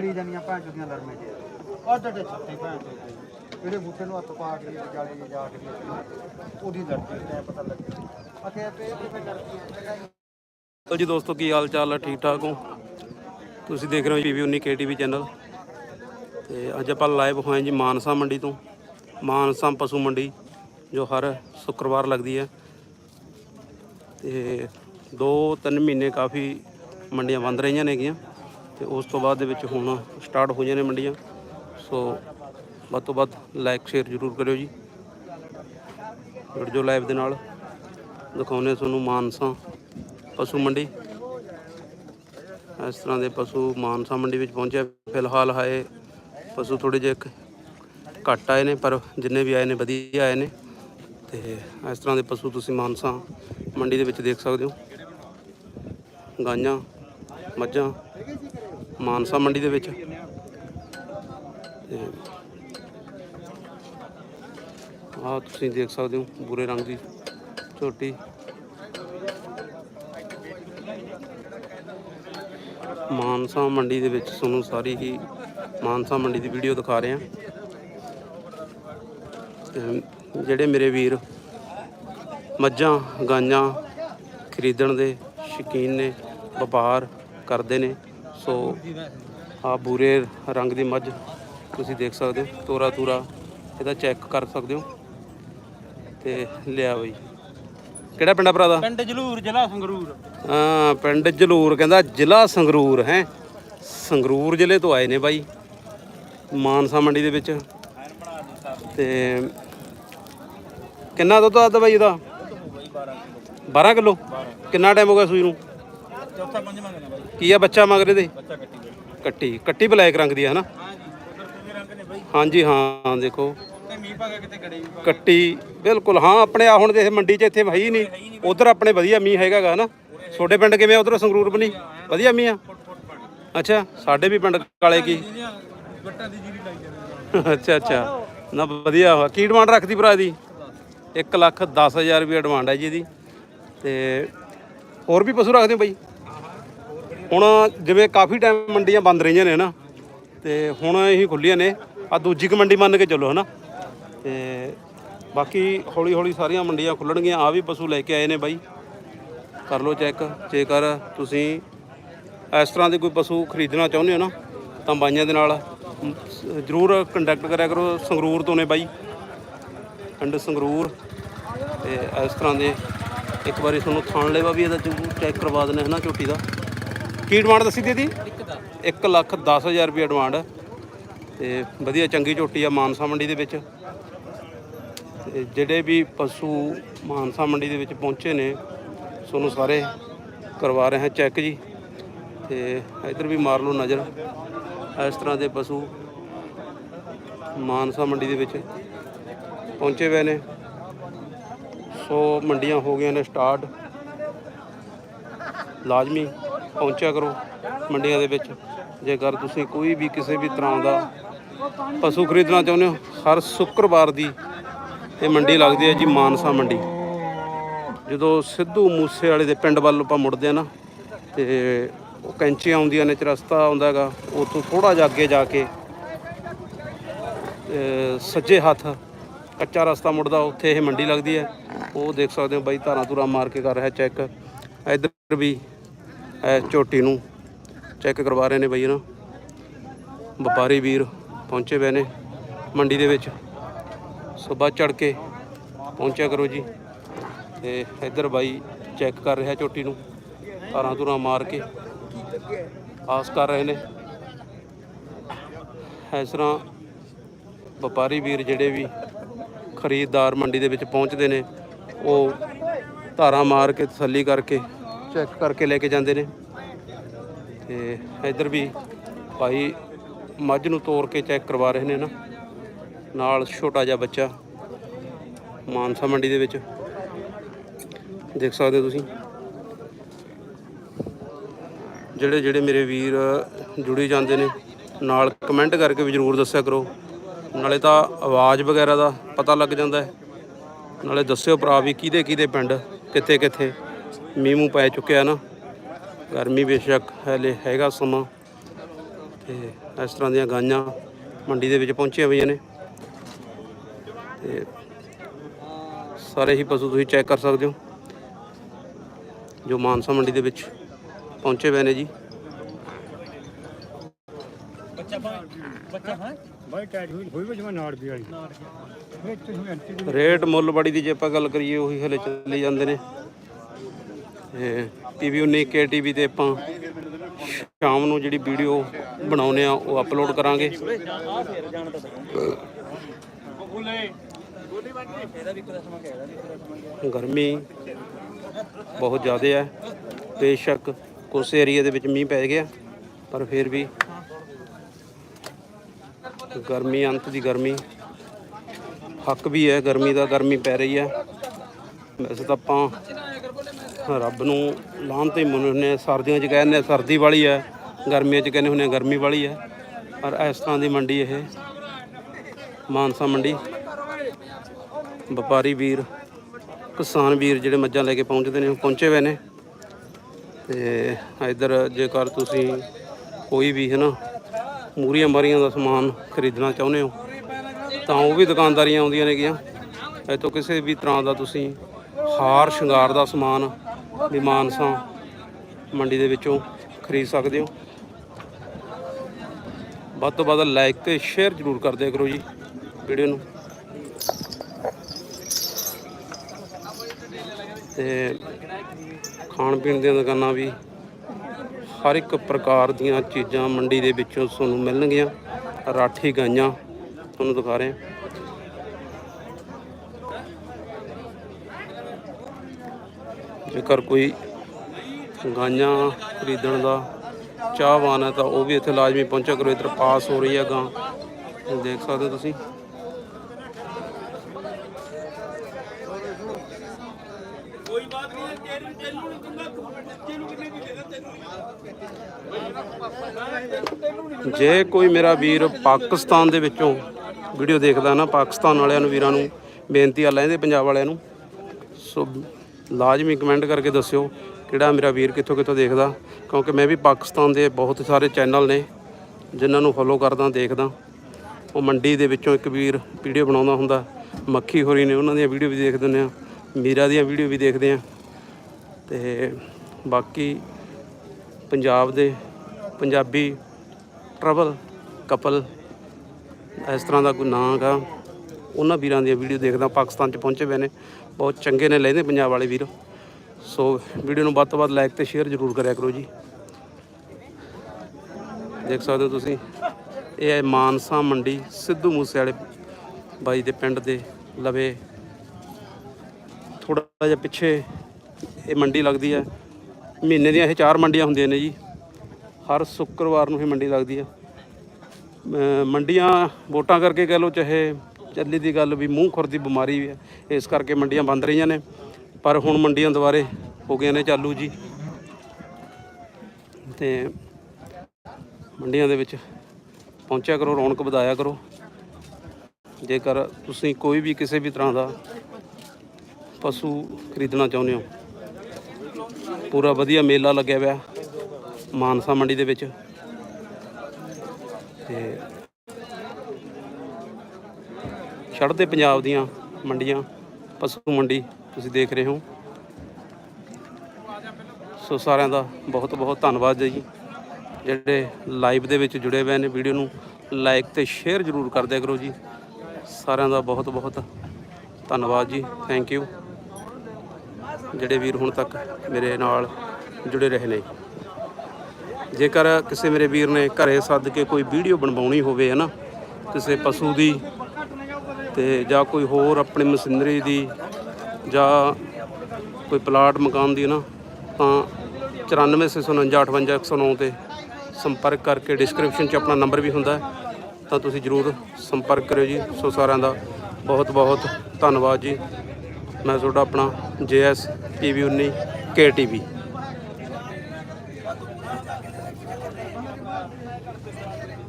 ਲੜੀ ਜਾਂਦੀਆਂ ਭੈਣ ਚੋਦੀਆਂ ਲੜਮੇ ਚ ਅੱਡ ਦੇ ਛੱਤੇ ਭੈਣ ਚੋਦੇ ਜਿਹੜੇ ਬੂਟੇ ਨੂੰ ਹੱਥ ਪਾ ਕੇ ਜਾਲੇ ਜੇ ਜਾ ਕੇ ਉਹਦੀ ਲੜਦੀ ਤੈਂ ਪਤਾ ਲੱਗੇ ਅਖੇ ਆਪੇ ਕਿਵੇਂ ਲੜਦੀ ਹੈ ਚਲੋ ਜੀ ਦੋਸਤੋ, ਕੀ ਹਾਲ ਚਾਲ ਹੈ ਠੀਕ ਠਾਕ ਹੋ? ਤੁਸੀਂ ਦੇਖ ਰਹੇ ਹੋ ਪੀਵੀ 19 ਕੇਟੀਵੀ ਚੈਨਲ। ਤੇ ਅੱਜ ਆਪਾਂ ਲਾਈਵ ਹੋਏ ਜੀ ਮਾਨਸਾ ਮੰਡੀ ਤੋਂ। ਮਾਨਸਾ ਪਸ਼ੂ ਮੰਡੀ, ਜੋ ਹਰ ਸ਼ੁੱਕਰਵਾਰ ਲੱਗਦੀ ਹੈ। ਤੇ 2-3 ਮਹੀਨੇ ਕਾਫੀ ਮੰਡੀਆਂ ਬੰਦ ਰਹੀਆਂ ਨੇਗੀਆਂ। ਤੇ ਉਸ ਤੋਂ ਬਾਅਦ ਦੇ ਵਿੱਚ ਹੁਣ ਸਟਾਰਟ ਹੋ ਜਾਣੇ ਮੰਡੀਆਂ। ਸੋ ਵੱਧ ਤੋਂ ਵੱਧ ਲਾਈਕ ਸ਼ੇਅਰ ਜ਼ਰੂਰ ਕਰਿਓ ਜੀ। ਜੁੜ ਜੋ ਲਾਈਵ ਦੇ ਨਾਲ। ਦਿਖਾਉਂਦੇ ਤੁਹਾਨੂੰ ਮਾਨਸਾ ਪਸ਼ੂ ਮੰਡੀ। ਇਸ ਤਰ੍ਹਾਂ ਦੇ ਪਸ਼ੂ ਮਾਨਸਾ ਮੰਡੀ ਵਿੱਚ ਪਹੁੰਚਿਆ। ਫਿਲਹਾਲ ਹਾਏ ਪਸ਼ੂ ਥੋੜੇ ਜਿਹੇ ਘੱਟ ਆਏ ਨੇ, ਪਰ ਜਿੰਨੇ ਵੀ ਆਏ ਨੇ ਵਧੀਆ ਆਏ ਨੇ। ਤੇ ਇਸ ਤਰ੍ਹਾਂ ਦੇ ਪਸ਼ੂ ਤੁਸੀਂ ਮਾਨਸਾ ਮੰਡੀ ਦੇ ਵਿੱਚ ਦੇਖ ਸਕਦੇ ਹੋ। ਗਾਈਆਂ, ਮੱਝਾਂ ਮਾਨਸਾ ਮੰਡੀ ਦੇ ਵਿੱਚ। ਤੇ ਆਹ ਤੁਸੀਂ ਦੇਖ ਸਕਦੇ ਹੋ ਬੁਰੇ ਰੰਗ ਦੀ ਝੋਟੀ। ਮਾਨਸਾ ਮੰਡੀ ਦੇ ਵਿੱਚ ਤੁਹਾਨੂੰ ਸਾਰੀ ਹੀ ਮਾਨਸਾ ਮੰਡੀ ਦੀ ਵੀਡੀਓ ਦਿਖਾ ਰਹੇ ਹਾਂ। ਜਿਹੜੇ ਮੇਰੇ ਵੀਰ ਮੱਝਾਂ ਗਾਈਆਂ ਖਰੀਦਣ ਦੇ ਸ਼ੌਕੀਨ ਨੇ, ਵਪਾਰ ਕਰਦੇ ਨੇ ਸੋ ਆ ਬੂਰੇ ਰੰਗ ਦੀ ਮੱਝ ਤੁਸੀਂ ਦੇਖ ਸਕਦੇ ਹੋ ਤੋਰਾ ਤੂਰਾ ਇਹਦਾ ਚੈੱਕ ਕਰ ਸਕਦੇ ਹੋ। ਤੇ ਲਿਆ ਬਈ। ਕਿਹੜਾ ਪਿੰਡਾ ਭਰਾ ਦਾ? ਪਿੰਡ ਜਲੂਰ ਜ਼ਿਲ੍ਹਾ ਸੰਗਰੂਰ। ਹਾਂ ਪਿੰਡ ਜਲੂਰ ਕਹਿੰਦਾ ਜ਼ਿਲ੍ਹਾ ਸੰਗਰੂਰ ਹੈ। ਸੰਗਰੂਰ ਜ਼ਿਲ੍ਹੇ ਤੋਂ ਆਏ ਨੇ ਬਾਈ ਮਾਨਸਾ ਮੰਡੀ ਦੇ ਵਿੱਚ। ਤੇ ਕਿੰਨਾ ਦੁੱਧ ਆਦਾ ਬਾਈ ਇਹਦਾ? 12 ਕਿਲੋ। ਕਿੰਨਾ ਟਾਈਮ ਹੋ ਗਿਆ ਸੂਈ ਨੂੰ? ਚੌਥਾ ਪੰਜਵਾਂ ਦਿਨ। ਕੀ ਆ ਬੱਚਾ ਮਗਰੇ ਦੇ ਬੱਚਾ ਕੱਟੀ ਕੱਟੀ ਕੱਟੀ ਬਲੈਕ ਰੰਗ ਦੀ ਹੈ ਹਨਾ ਹਾਂਜੀ ਹਾਂ ਦੇਖੋ। ਕੱਟੀ ਬਿਲਕੁਲ ਹਾਂ ਆਪਣੇ ਆ ਹੁਣ ਦੇ ਮੰਡੀ 'ਚ ਇੱਥੇ ਹੈ ਹੀ ਨਹੀਂ। ਉਧਰ ਆਪਣੇ ਵਧੀਆ ਮੀਂਹ ਹੈਗਾਗਾ ਹਨਾ? ਛੋਟੇ ਪਿੰਡ ਕਿਵੇਂ ਉਧਰ ਸੰਗਰੂਰ ਬਣੀ? ਵਧੀਆ ਮੀਂਹ ਆ? ਅੱਛਾ ਸਾਡੇ ਵੀ ਪਿੰਡ ਕਾਲੇ ਕੀ? ਅੱਛਾ ਅੱਛਾ। ਨਾ ਵਧੀਆ ਵਾ ਕੀ ਡਿਮਾਂਡ ਰੱਖਦੀ ਭਰਾ ਦੀ 1 ਲੱਖ 10000 ਰੁਪਏ ਡਿਮਾਂਡ ਹੈ ਜੀ ਇਹਦੀ। ਤੇ ਹੋਰ ਵੀ ਪਸ਼ੂ ਰੱਖਦੇ ਹੋ ਬਾਈ? ਹੁਣ ਜਿਵੇਂ ਕਾਫੀ ਟਾਈਮ ਮੰਡੀਆਂ ਬੰਦ ਰਹੀਆਂ ਨੇ ਨਾ ਤੇ ਹੁਣ ਇਹੀ ਖੁੱਲੀਆਂ ਨੇ ਆ ਦੂਜੀ ਕ ਮੰਡੀ ਮੰਨ ਕੇ ਚੱਲੋ ਹਨਾ, ਤੇ ਬਾਕੀ ਹੌਲੀ ਹੌਲੀ ਸਾਰੀਆਂ ਮੰਡੀਆਂ ਖੁੱਲਣਗੀਆਂ ਆ ਵੀ ਪਸ਼ੂ ਲੈ ਕੇ ਆਏ ਨੇ ਬਾਈ। ਕਰ ਲਓ ਚੈੱਕ ਜੇਕਰ ਤੁਸੀਂ ਇਸ ਤਰ੍ਹਾਂ ਦੇ ਕੋਈ ਪਸ਼ੂ ਖਰੀਦਣਾ ਚਾਹੁੰਦੇ ਹੋ ਨਾ, ਤਾਂ ਬਾਈਆਂ ਦੇ ਨਾਲ ਜ਼ਰੂਰ ਕੰਟੈਕਟ ਕਰਿਆ ਕਰੋ, ਸੰਗਰੂਰ ਤੋਂ ਨੇ ਬਾਈ। ਪਿੰਡ ਸੰਗਰੂਰ, ਤੇ ਇਸ ਤਰ੍ਹਾਂ ਦੇ ਇੱਕ ਵਾਰੀ ਤੁਹਾਨੂੰ ਥਾਣ ਲੈਵਾ ਵੀ ਇਹਦਾ ਜ਼ਰੂਰ ਚੈੱਕ ਕਰਵਾ ਦੇਣਾ ਹੈ ਨਾ ਝੋਟੀ ਦਾ। ਕੀ ਡਿਮਾਂਡ ਦੱਸੀ ਦੀ। ਇਹਦੀ 1 ਲੱਖ 10000 ਰੁਪਏ ਡਿਮਾਂਡ ਤੇ ਵਧੀਆ ਚੰਗੀ ਝੋਟੀ ਆ ਮਾਨਸਾ ਮੰਡੀ ਦੇ ਵਿੱਚ। ਤੇ ਜਿਹੜੇ ਵੀ ਪਸ਼ੂ ਮਾਨਸਾ ਮੰਡੀ ਦੇ ਵਿੱਚ ਪਹੁੰਚੇ ਨੇ ਤੁਹਾਨੂੰ ਸਾਰੇ ਕਰਵਾ ਰਹੇ ਹਾਂ ਚੈੱਕ ਜੀ। ਤੇ ਇਧਰ ਵੀ ਮਾਰ ਲਓ ਨਜ਼ਰ। ਇਸ ਤਰ੍ਹਾਂ ਦੇ ਪਸ਼ੂ ਮਾਨਸਾ ਮੰਡੀ ਦੇ ਵਿੱਚ ਪਹੁੰਚੇ ਹੋਏ ਨੇ। ਸੋ ਮੰਡੀਆਂ ਹੋ ਗਈਆਂ ਨੇ ਸਟਾਰਟ ਲਾਜ਼ਮੀ ਪਹੁੰਚਿਆ ਕਰੋ ਮੰਡੀਆਂ ਦੇ ਵਿੱਚ। ਜੇਕਰ ਤੁਸੀਂ ਕੋਈ ਵੀ ਕਿਸੇ ਵੀ ਤਰ੍ਹਾਂ ਦਾ ਪਸ਼ੂ ਖਰੀਦਣਾ ਚਾਹੁੰਦੇ ਹੋ, ਹਰ ਸ਼ੁੱਕਰਵਾਰ ਦੀ ਇਹ ਮੰਡੀ ਲੱਗਦੀ ਹੈ ਜੀ ਮਾਨਸਾ ਮੰਡੀ। ਜਦੋਂ ਸਿੱਧੂ ਮੂਸੇ ਵਾਲੇ ਦੇ ਪਿੰਡ ਵੱਲ ਆਪਾਂ ਮੁੜਦੇ ਆ ਨਾ, ਤੇ ਉਹ ਕੈਂਚੀਆਂ ਆਉਂਦੀਆਂ ਨੇ, ਚਰਸਤਾ ਆਉਂਦਾ ਹੈਗਾ, ਉੱਥੋਂ ਥੋੜਾ ਜਿਹਾ ਅੱਗੇ ਜਾ ਕੇ ਸੱਜੇ ਹੱਥ ਕੱਚਾ ਰਸਤਾ ਮੁੜਦਾ, ਉੱਥੇ ਇਹ ਮੰਡੀ ਲੱਗਦੀ ਹੈ। ਉਹ ਦੇਖ ਸਕਦੇ ਹੋ ਬਾਈ, ਧਾਰਾਂ ਧੁਰਾ ਮਾਰ ਕੇ ਕਰ ਰਿਹਾ ਚੈੱਕ। ਇੱਧਰ ਵੀ ਇਹ ਝੋਟੀ ਨੂੰ ਚੈੱਕ ਕਰਵਾ ਰਹੇ ਨੇ ਬਾਈ ਨਾ ਵਪਾਰੀ ਵੀਰ ਪਹੁੰਚੇ ਹੋਏ ਨੇ ਮੰਡੀ ਦੇ ਵਿੱਚ। ਸਵੇਰ ਚੜ ਕੇ ਪਹੁੰਚਿਆ ਕਰੋ ਜੀ। ਤੇ ਇੱਧਰ ਬਾਈ ਚੈੱਕ ਕਰ ਰਿਹਾ ਝੋਟੀ ਨੂੰ। ਧਾਰਾਂ ਧੁਰਾ ਮਾਰ ਕੇ ਆਸ ਕਰ ਰਹੇ ਨੇ। ਇਸ ਤਰ੍ਹਾਂ ਵਪਾਰੀ ਵੀਰ ਜਿਹੜੇ ਵੀ ਖਰੀਦਦਾਰ ਮੰਡੀ ਦੇ ਵਿੱਚ ਪਹੁੰਚਦੇ ਨੇ, ਉਹ ਧਾਰਾਂ ਮਾਰ ਕੇ ਤਸੱਲੀ ਕਰਕੇ ਚੈੱਕ ਕਰਕੇ ਲੈ ਕੇ ਜਾਂਦੇ ਨੇ। ਤੇ ਇੱਧਰ ਵੀ ਭਾਈ ਮੱਝ ਨੂੰ ਤੋੜ ਕੇ ਚੈੱਕ ਕਰਵਾ ਰਹੇ ਨੇ ਨਾ। ਨਾਲ ਛੋਟਾ ਜਿਹਾ ਬੱਚਾ ਮਾਨਸਾ ਮੰਡੀ ਦੇ ਵਿੱਚ। ਦੇਖ ਸਕਦੇ ਹੋ ਤੁਸੀਂ। ਜਿਹੜੇ ਜਿਹੜੇ ਮੇਰੇ ਵੀਰ ਜੁੜੀ ਜਾਂਦੇ ਨੇ, ਨਾਲ ਕਮੈਂਟ ਕਰਕੇ ਵੀ ਜਰੂਰ ਦੱਸਿਆ ਕਰੋ। ਨਾਲੇ ਤਾਂ ਆਵਾਜ਼ ਵਗੈਰਾ ਦਾ ਪਤਾ ਲੱਗ ਜਾਂਦਾ ਹੈ। ਨਾਲੇ ਦੱਸਿਓ ਭਰਾ ਵੀ ਕਿਹਦੇ ਕਿਹਦੇ ਪਿੰਡ, ਕਿੱਥੇ ਕਿੱਥੇ। ਮੀਂਹ ਮੂੰਹ ਪੈ ਚੁੱਕਿਆ ਨਾ ਗਰਮੀ ਬੇਸ਼ੱਕ ਹਲੇ ਹੈਗਾ ਸਮਾਂ ਤੇ ਇਸ ਤਰ੍ਹਾਂ ਦੀਆਂ ਗਾਈਆਂ ਮੰਡੀ ਦੇ ਵਿੱਚ ਪਹੁੰਚੀਆਂ ਹੋਈਆਂ ਨੇ। ਤੇ ਸਾਰੇ ਹੀ ਪਸ਼ੂ ਤੁਸੀਂ ਚੈੱਕ ਕਰ ਸਕਦੇ ਹੋ ਜੋ ਮਾਨਸਾ ਮੰਡੀ ਦੇ ਵਿੱਚ ਪਹੁੰਚੇ ਹੋਏ ਨੇ ਜੀ। ਰੇਟ ਮੁੱਲ ਬੜੀ ਦੀ ਜੇ ਆਪਾਂ ਗੱਲ ਕਰੀਏ ਉਹੀ ਹਲੇ ਚੱਲੀ ਜਾਂਦੇ ਨੇ। ਟੀਵੀ 19 ਕੇ ਟੀਵੀ ਤੇ ਆਪਾਂ ਸ਼ਾਮ ਨੂੰ ਜਿਹੜੀ ਵੀਡੀਓ ਬਣਾਉਨੇ ਆ ਉਹ ਅਪਲੋਡ ਕਰਾਂਗੇ। ਗਰਮੀ ਬਹੁਤ ਜ਼ਿਆਦਾ ਹੈ। ਬੇਸ਼ੱਕ ਕੁਝ ਏਰੀਆ ਦੇ ਵਿੱਚ ਮੀਂਹ ਪੈ ਗਿਆ, ਪਰ ਫਿਰ ਵੀ ਗਰਮੀ, ਅੰਤ ਦੀ ਗਰਮੀ। ਹੱਕ ਵੀ ਹੈ, ਗਰਮੀ ਦਾ ਗਰਮੀ ਪੈ ਰਹੀ ਹੈ। ਵੈਸੇ ਤਾਂ ਆਪਾਂ ਰੱਬ ਨੂੰ ਲਾਹਨ ਤੇ ਮੰਨਦੇ ਹੁੰਦੇ ਹਾਂ ਸਰਦੀਆਂ 'ਚ ਕਹਿੰਦੇ ਹਾਂ ਸਰਦੀ ਵਾਲੀ ਹੈ ਗਰਮੀਆਂ 'ਚ ਕਹਿੰਦੇ ਹੁੰਦੇ ਹਾਂ ਗਰਮੀ ਵਾਲੀ ਹੈ ਪਰ ਇਸ ਤਰ੍ਹਾਂ ਦੀ ਮੰਡੀ ਇਹ ਮਾਨਸਾ ਮੰਡੀ। ਵਪਾਰੀ ਵੀਰ, ਕਿਸਾਨ ਵੀਰ ਜਿਹੜੇ ਮੱਝਾਂ ਲੈ ਕੇ ਪਹੁੰਚਦੇ ਨੇ, ਉਹ ਪਹੁੰਚੇ ਹੋਏ ਨੇ। ਤੇ ਇਧਰ ਜੇਕਰ ਤੁਸੀਂ ਕੋਈ ਵੀ ਹੈ ਨਾ ਮੂਰੀਆਂ ਮਾਰੀਆਂ ਦਾ ਸਮਾਨ ਖਰੀਦਣਾ ਚਾਹੁੰਦੇ ਹੋ, ਤਾਂ ਉਹ ਵੀ ਦੁਕਾਨਦਾਰੀਆਂ ਆਉਂਦੀਆਂ ਨੇਗੀਆਂ। ਇੱਥੋਂ ਕਿਸੇ ਵੀ ਤਰ੍ਹਾਂ ਦਾ ਤੁਸੀਂ ਹਾਰ ਸ਼ਿੰਗਾਰ ਦਾ ਸਮਾਨ ਵੀ ਮਾਨਸਾ ਮੰਡੀ ਦੇ ਵਿੱਚੋਂ ਖਰੀਦ ਸਕਦੇ ਹੋ। ਵੱਧ ਤੋਂ ਵੱਧ ਲਾਈਕ ਤੇ ਸ਼ੇਅਰ ਜ਼ਰੂਰ ਕਰ ਦਿਆ ਕਰੋ ਜੀ ਵੀਡੀਓ ਨੂੰ। ਤੇ ਖਾਣ ਪੀਣ ਦੀਆਂ ਦੁਕਾਨਾਂ ਵੀ ਹਰ ਇੱਕ ਪ੍ਰਕਾਰ ਦੀਆਂ ਚੀਜ਼ਾਂ ਮੰਡੀ ਦੇ ਵਿੱਚੋਂ ਤੁਹਾਨੂੰ ਮਿਲਣਗੀਆਂ। ਰਾਠੀ ਗਾਈਆਂ ਤੁਹਾਨੂੰ ਦਿਖਾ ਰਹੇ ਹਾਂ। ਜੇਕਰ ਕੋਈ ਗਾਈਆਂ ਖਰੀਦਣ ਦਾ ਚਾਹਵਾਨ ਹੈ ਤਾਂ ਉਹ ਵੀ ਇੱਥੇ ਲਾਜ਼ਮੀ ਪਹੁੰਚਿਆ ਕਰੋ ਇੱਧਰ ਪਾਸ ਹੋ ਰਹੀ ਹੈ ਗਾਂ। ਦੇਖ ਸਕਦੇ ਹੋ ਤੁਸੀਂ। ਜੇ ਕੋਈ ਮੇਰਾ ਵੀਰ ਪਾਕਿਸਤਾਨ ਦੇ ਵਿੱਚੋਂ ਵੀਡੀਓ ਦੇਖਦਾ ਨਾ ਪਾਕਿਸਤਾਨ ਵਾਲਿਆਂ ਨੂੰ ਵੀਰਾਂ ਨੂੰ ਬੇਨਤੀ ਆ ਲੈਂਦੇ ਪੰਜਾਬ ਵਾਲਿਆਂ ਨੂੰ। ਸੋ ਲਾਜ਼ਮੀ ਕਮੈਂਟ ਕਰਕੇ ਦੱਸਿਓ ਕਿਹੜਾ ਮੇਰਾ ਵੀਰ ਕਿੱਥੋਂ ਕਿੱਥੋਂ ਦੇਖਦਾ, ਕਿਉਂਕਿ ਮੈਂ ਵੀ ਪਾਕਿਸਤਾਨ ਦੇ ਬਹੁਤ ਸਾਰੇ ਚੈਨਲ ਨੇ ਜਿਨ੍ਹਾਂ ਨੂੰ ਫੋਲੋ ਕਰਦਾ, ਦੇਖਦਾ। ਉਹ ਮੰਡੀ ਦੇ ਵਿੱਚੋਂ ਇੱਕ ਵੀਰ ਵੀਡੀਓ ਬਣਾਉਂਦਾ ਹੁੰਦਾ, ਮੱਖੀ ਹੋਰੀ ਨੇ, ਉਹਨਾਂ ਦੀਆਂ ਵੀਡੀਓ ਵੀ ਦੇਖਦੇ ਨੇ ਆ ਮੀਰਾ ਦੀਆਂ ਵੀਡੀਓ ਵੀ ਦੇਖਦੇ ਆ ਤੇ ਬਾਕੀ ਪੰਜਾਬ ਦੇ ਪੰਜਾਬੀ ਟਰਬਲ ਕਪਲ ਇਸ ਤਰ੍ਹਾਂ ਦਾ ਕੋਈ ਨਾਂ ਗਾ ਉਹਨਾਂ ਵੀਰਾਂ ਦੀਆਂ ਵੀਡੀਓ ਦੇਖਦਾ, ਪਾਕਿਸਤਾਨ ਚ ਪਹੁੰਚੇ ਹੋਏ ਨੇ। ਬਹੁਤ ਚੰਗੇ ਨੇ, ਲੈਂਦੇ ਪੰਜਾਬ ਵਾਲੇ ਵੀਰ। ਸੋ ਵੀਡੀਓ ਨੂੰ ਵੱਧ ਤੋਂ ਵੱਧ ਲਾਈਕ ਤੇ ਸ਼ੇਅਰ ਜ਼ਰੂਰ ਕਰਿਆ ਕਰੋ ਜੀ। ਦੇਖ ਸਕਦੇ ਹੋ ਤੁਸੀਂ, ਇਹ ਹੈ ਮਾਨਸਾ ਮੰਡੀ, ਸਿੱਧੂ ਮੂਸੇ ਵਾਲੇ ਬਾਈ ਦੇ ਪਿੰਡ ਦੇ ਲਵੇ। ਥੋੜਾ ਜਿਹਾ ਪਿੱਛੇ ਇਹ ਮੰਡੀ ਲੱਗਦੀ ਹੈ। ਮਹੀਨੇ ਦੀਆਂ ਇਹ ਚਾਰ ਮੰਡੀਆਂ ਹੁੰਦੀਆਂ ਨੇ ਜੀ। ਹਰ ਸ਼ੁੱਕਰਵਾਰ ਨੂੰ ਇਹ ਮੰਡੀ ਲੱਗਦੀ ਹੈ। ਮੰਡੀਆਂ ਵੋਟਾਂ ਕਰਕੇ ਕਹਿ ਲਓ ਚਾਹੇ ਚੱਲੀ ਦੀ ਗੱਲ ਵੀ ਮੂੰਹ ਖੁਰ ਦੀ ਬਿਮਾਰੀ ਵੀ ਹੈ। ਇਸ ਕਰਕੇ ਮੰਡੀਆਂ ਬੰਦ ਰਹੀਆਂ ਨੇ। ਪਰ ਹੁਣ ਮੰਡੀਆਂ ਦੁਬਾਰੇ ਹੋ ਗਈਆਂ ਨੇ ਚਾਲੂ ਜੀ। ਤੇ ਮੰਡੀਆਂ ਦੇ ਵਿੱਚ ਪਹੁੰਚਿਆ ਕਰੋ, ਰੌਣਕ ਵਧਾਇਆ ਕਰੋ। ਜੇਕਰ ਤੁਸੀਂ ਕੋਈ ਵੀ ਕਿਸੇ ਵੀ ਤਰ੍ਹਾਂ ਦਾ ਪਸ਼ੂ ਖਰੀਦਣਾ ਚਾਹੁੰਦੇ ਹੋ, ਪੂਰਾ ਵਧੀਆ ਮੇਲਾ ਲੱਗਿਆ ਹੋਇਆ ਮਾਨਸਾ ਮੰਡੀ ਦੇ ਵਿੱਚ। ਤੇ ਚੜ੍ਹਦੇ ਪੰਜਾਬ ਦੀਆਂ ਮੰਡੀਆਂ, ਪਸ਼ੂ ਮੰਡੀ, ਤੁਸੀਂ ਦੇਖ ਰਹੇ ਹੋ। ਸੋ ਸਾਰਿਆਂ ਦਾ ਬਹੁਤ ਬਹੁਤ ਧੰਨਵਾਦ ਜੀ। ਜਿਹੜੇ ਲਾਈਵ ਦੇ ਵਿੱਚ ਜੁੜੇ ਹੋਏ ਨੇ ਵੀਡੀਓ ਨੂੰ ਲਾਈਕ ਤੇ ਸ਼ੇਅਰ ਜ਼ਰੂਰ ਕਰਦਿਆ ਕਰੋ ਜੀ। ਸਾਰਿਆਂ ਦਾ ਬਹੁਤ ਬਹੁਤ ਧੰਨਵਾਦ ਜੀ। ਥੈਂਕ ਯੂ ਜਿਹੜੇ ਵੀਰ ਹੁਣ ਤੱਕ ਮੇਰੇ ਨਾਲ ਜੁੜੇ ਰਹੇ ਨੇ। ਜੇਕਰ ਕਿਸੇ ਮੇਰੇ ਵੀਰ ਨੇ ਘਰੇ ਸੱਦ ਕੇ ਕੋਈ ਵੀਡੀਓ ਬਣਵਾਉਣੀ ਹੋਵੇ ਹੈ ਨਾ ਕਿਸੇ ਪਸ਼ੂ ਦੀ ਤੇ ਜਾਂ ਕੋਈ ਹੋਰ ਆਪਣੀ ਮਸ਼ੀਨਰੀ ਦੀ ਜਾਂ ਕੋਈ ਪਲਾਟ ਮਕਾਨ ਦੀ ਨਾ, ਤਾਂ 9469585109 ਤੇ ਸੰਪਰਕ ਕਰਕੇ ਡਿਸਕ੍ਰਿਪਸ਼ਨ 'ਚ ਆਪਣਾ ਨੰਬਰ ਵੀ ਹੁੰਦਾ ਹੈ, ਤਾਂ ਤੁਸੀਂ ਜਰੂਰ ਸੰਪਰਕ ਕਰਿਓ ਜੀ। ਸੋ ਸਾਰਿਆਂ ਦਾ ਬਹੁਤ ਬਹੁਤ ਧੰਨਵਾਦ ਜੀ। ਮੈਂ ਤੁਹਾਡਾ ਆਪਣਾ ਜੇਐਸ ਪੀਵੀ 19 ਕੇਟੀਵੀ